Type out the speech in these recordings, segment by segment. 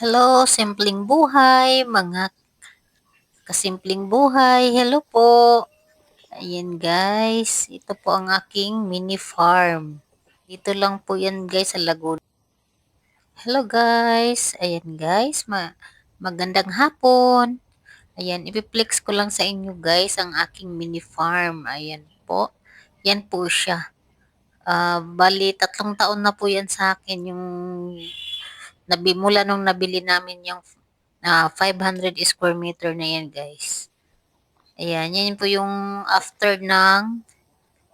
Hello, simpleng buhay, mga kasimpleng buhay. Hello po. Ayan guys, ito po ang aking mini farm. Dito lang po yan guys sa Laguna. Hello guys, ayan guys, ma magandang hapon. Ayan, ipiplex ko lang sa inyo guys ang aking mini farm. Ayan po, yan po siya. Uh, bali, tatlong taon na po yan sa akin yung nabi, mula nung nabili namin yung uh, 500 square meter na yan guys. Ayan, yan po yung after ng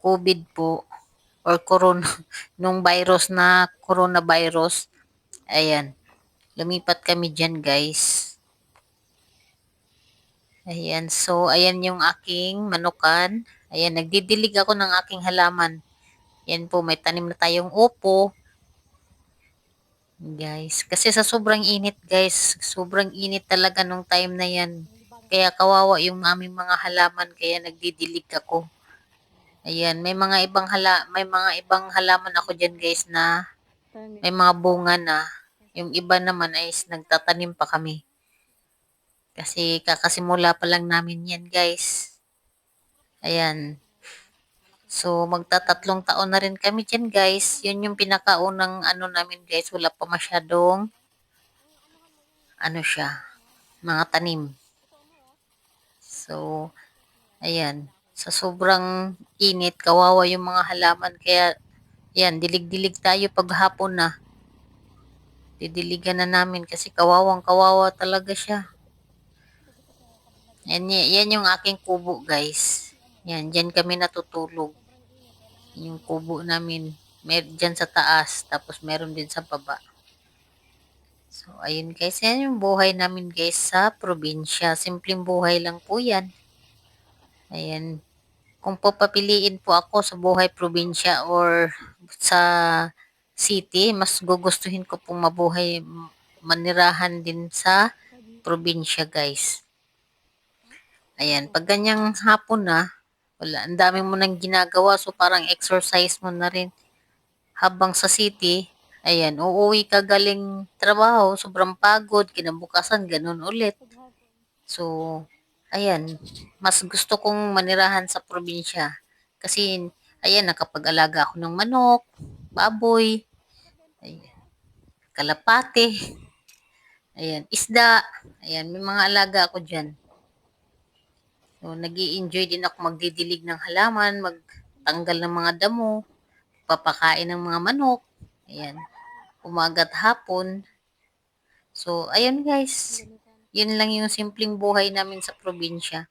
COVID po or corona, nung virus na coronavirus. Ayan, lumipat kami dyan guys. Ayan, so ayan yung aking manukan. Ayan, nagdidilig ako ng aking halaman. Yan po, may tanim na tayong upo. Guys, kasi sa sobrang init guys, sobrang init talaga nung time na yan. Kaya kawawa yung aming mga halaman, kaya nagdidilig ako. Ayan, may mga ibang hala, may mga ibang halaman ako diyan guys na may mga bunga na. Yung iba naman ay nagtatanim pa kami. Kasi kakasimula pa lang namin yan guys. Ayan, So, magtatatlong taon na rin kami dyan, guys. Yun yung pinakaunang ano namin, guys. Wala pa masyadong ano siya, mga tanim. So, ayan. Sa sobrang init, kawawa yung mga halaman. Kaya, yan, dilig-dilig tayo paghapon na. Didiligan na namin kasi kawawang kawawa talaga siya. Yan, yan yung aking kubo, guys. Yan, dyan kami natutulog. Yung kubo namin, mer dyan sa taas, tapos meron din sa baba. So, ayun guys, yan yung buhay namin guys sa probinsya. Simpleng buhay lang po yan. Ayan. Kung papapiliin po ako sa buhay probinsya or sa city, mas gugustuhin ko pong mabuhay manirahan din sa probinsya guys. Ayan, pag ganyang hapon na, wala, ang dami mo nang ginagawa so parang exercise mo na rin. Habang sa city, ayan, uuwi ka galing trabaho, sobrang pagod, kinabukasan, ganun ulit. So, ayan, mas gusto kong manirahan sa probinsya. Kasi, ayan, nakapag-alaga ako ng manok, baboy, ayan, kalapate, ayan, isda, ayan, may mga alaga ako dyan. So, nag enjoy din ako magdidilig ng halaman, magtanggal ng mga damo, papakain ng mga manok. Ayan. Umagat hapon. So, ayun guys. Yun lang yung simpleng buhay namin sa probinsya.